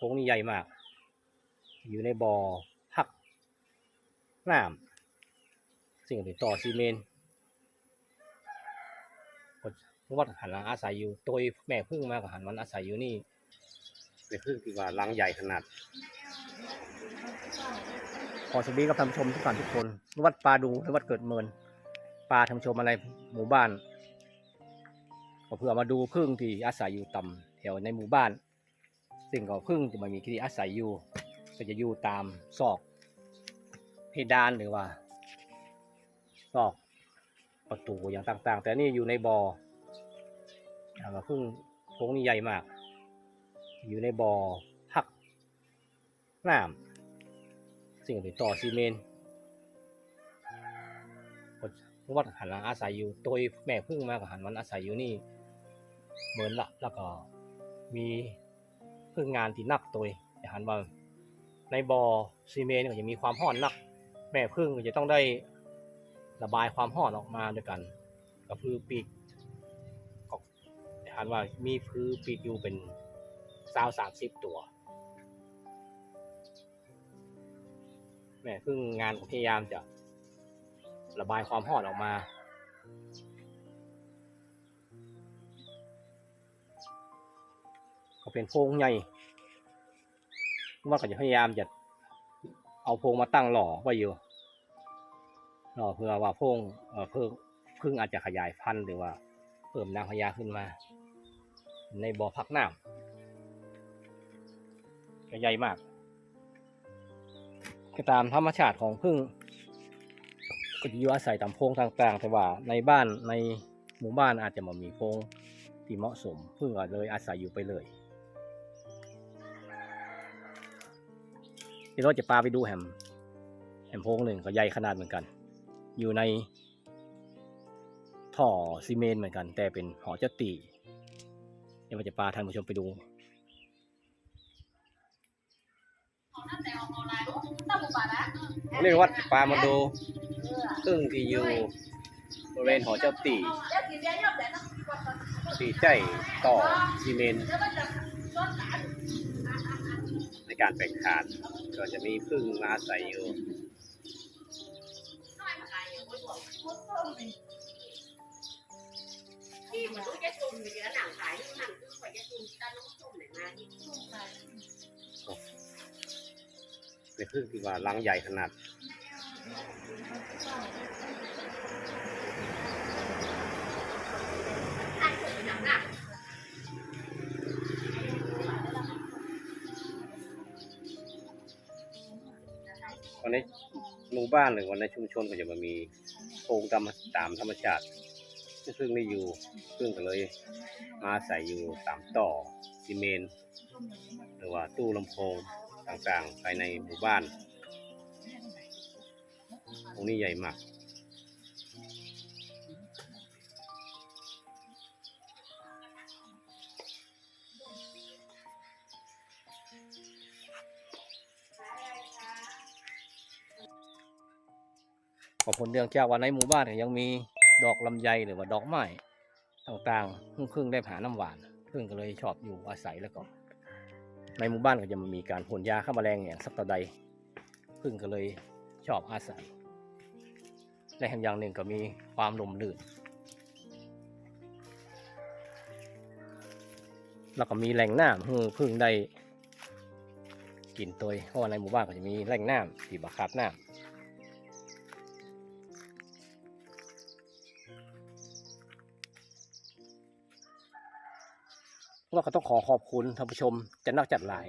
พงนี่ใหญ่มาก อยู่ในบ่อพักน้ำสิ่งที่ต่อซีเมนต์คนวัดหันหลังอาศัยอยู่ตัวแม่พึ่งมากหันมันอาศัยอยู่นี่เป็นพึ่งที่ว่ารังใหญ่ขนาด ขอสวัสดีกับท่านผู้ชมทุกท่านทุกคน วัดปลาดูและวัดเกิดเมินปลาท่านผู้ชมอะไรหมู่บ้านก็เพื่อมาดูพึ่งที่อาศัยอยู่ต่ำแถวในหมู่บ้าน ซึ่งก็พึ่งที่มันมีที่อาศัยอยู่ก็จะอยู่ตามซอก เพดานหรือว่า ซอกประตูอย่างต่าง ๆ แต่นี่อยู่ในบอ่ออ่าพึ่งโพรงนี่ใหญ่มาก อยู่ในบ่อพักน้ำสิ่งที่ต่อซีเมนต์วัดหันหลังอาศัยอยู่ตัวแม่พึ่งมากหันมันอาศัยอยู่นี่เหมือนละแล้วก็มี พึ่งงานที่นักตัวอย่าหันว่าในบ่อซีเมนต์ก็จะมีความห้อนนัก แม่พึ่งก็จะต้องได้ระบายความห้อนออกมาด้วยกัน ก็คือปีกก็อย่าหันว่ามีพือปีกอยู่เป็นสาวสามสิบตัว แม่พึ่งงานพยายามจะระบายความห้อนออกมา ก็เป็นโพงใหญ่ว่าก็จะพยายามจะเอาโพงมาตั้งหล่อไว้อยู่หล่อเพื่อว่าโพงเอ่อเพิ่งพึ่งอาจจะขยายพันธุ์หรือว่า เพิ่มนางพญาขึ้นมา ในบ่อพักน้ำก็ใหญ่มากก็ตามธรรมชาติของพึ่งก็จะอยู่อาศัยตามโพงต่างๆ แต่ว่าในบ้านในหมู่บ้านอาจจะไมามีโพงที่เหมาะสมพึ่งก็เลยอาศัยอยู่ไปเลย ดี๋ยวเราจะปาไปดูแฮมแฮมโพงหนึ่งก็ใหญ่ขนาดเหมือนกัน อยู่ในท่อซีเมนต์เหมือนกัน แต่เป็นหอเจตีเดี๋ยวเราจะปาท่านผู้ชมไปดูเรียกว่าปลามาดูพึ่งที่อยู่บริเวณหอเจ้าตีตีใจต่อซีเมนต์ใน การแบ่งขาด ก็จะมีพึ่งมาอาศัยอยู่ที่มันรู้จะจุ่มอยู่แล้วหนังขายหนังคือข่อยจะจุ่มตาน้องจุ่มไหนมาที่จุ่มไปเป็นพึ่งที่ว่ารังใหญ่ขนาดอันคือหนังอะ วันนี้หมู่บ้านหรือวันในชุมชนก็จะมามีโพรงตามตามธรรมชาติซึ่งพึ่งไม่อยู่ซึ่งก็เลยมาใส่อยู่ตามต่อซีเมนหรือว่าตู้ลำโพงต่างๆภายในหมู่บ้านตรงนี้ใหญ่มาก ขอบคุณเนื่องจากว่าในหมู่บ้านเนี่ยยังมีดอกลำไยหรือว่าดอกไม้ต่างๆพึ่งพึ่งได้หาน้ำหวานพึ่งก็เลยชอบอยู่อาศัยแล้วก็ ในหมู่บ้านก็จะมีการพ่นยาฆ่าแมลงอย่างสักต่อใดพึ่งก็เลยชอบอาศัยและแห่งอย่างหนึ่งก็มีความลมลื่นแล้วก็มีแหล่งน้ำให้พึ่งได้กินตัวเพราะว่าในหมู่บ้านก็จะมีแหล่งน้ำที่บาขาดน้ำ เราก็ต้องขอขอบคุณท่านผู้ชมจะนักจัดหลาย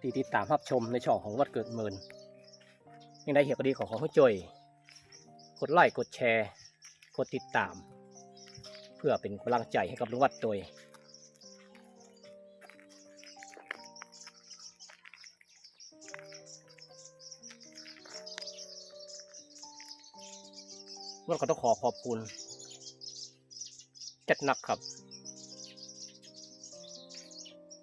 ที่ติดตามรับชมในช่องของวัดเกิดเมินยังได้เหียก็ดีขอขอให้จ่อยกดไลค์กดแชร์ กดติดตาม เพื่อเป็นกำลังใจให้กับลุงวัดตัวเราก็ต้องขอขอบคุณ จัดหนักครับ